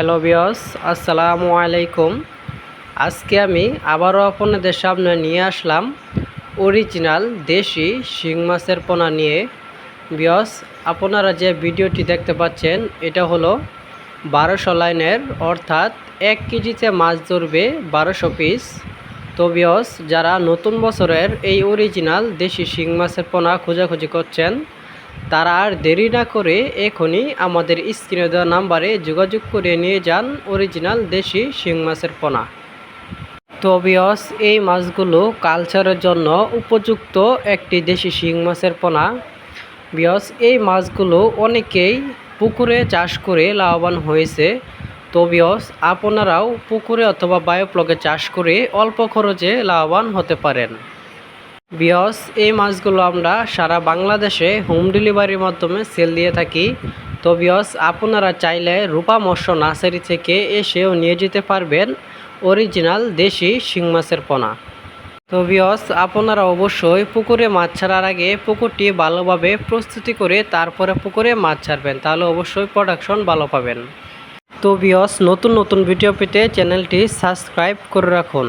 Hello বিয়স আসসালামু আলাইকুম। আজকে আমি আবারও আপনাদের সামনে নিয়ে আসলাম অরিজিনাল দেশি শিং মাছের পোনা নিয়ে। বিয়স আপনারা যে ভিডিওটি দেখতে পাচ্ছেন, এটা হলো বারোশো লাইনের, অর্থাৎ এক কেজিতে মাছ ধরবে বারোশো পিস তো বিয়স যারা নতুন বছরের এই অরিজিনাল দেশি শিং মাছের পোনা খোঁজাখুঁজি করছেন তারা আর দেরি না করে এখনই আমাদের স্ক্রিনে দেওয়া নাম্বারে যোগাযোগ করে নিয়ে যান অরিজিনাল দেশি শিং মাছের পোনা। তো বিয়স এই মাছগুলো কালচারের জন্য উপযুক্ত একটি দেশি শিং মাছের পোনা। বিয়স এই মাছগুলো অনেকেই পুকুরে চাষ করে লাভবান হয়েছে। তো বিয়স আপনারাও পুকুরে অথবা বায়োপ্লগে চাষ করে অল্প খরচে লাভবান হতে পারেন। বিয়স এই মাছগুলো আমরা সারা বাংলাদেশে হোম ডেলিভারির মাধ্যমে সেল দিয়ে থাকি। তো বিয়স আপনারা চাইলে রূপা মৎস্য নার্সারি থেকে এসেও নিয়ে যেতে পারবেন অরিজিনাল দেশি শিং মাছের পোনা। তো বিয়স আপনারা অবশ্যই পুকুরে মাছ ছাড়ার আগে পুকুরটি ভালোভাবে প্রস্তুতি করে তারপরে পুকুরে মাছ ছাড়বেন, তাহলে অবশ্যই প্রোডাকশন ভালো পাবেন। তো বিয়স নতুন নতুন ভিডিও পেতে চ্যানেলটি সাবস্ক্রাইব করে রাখুন।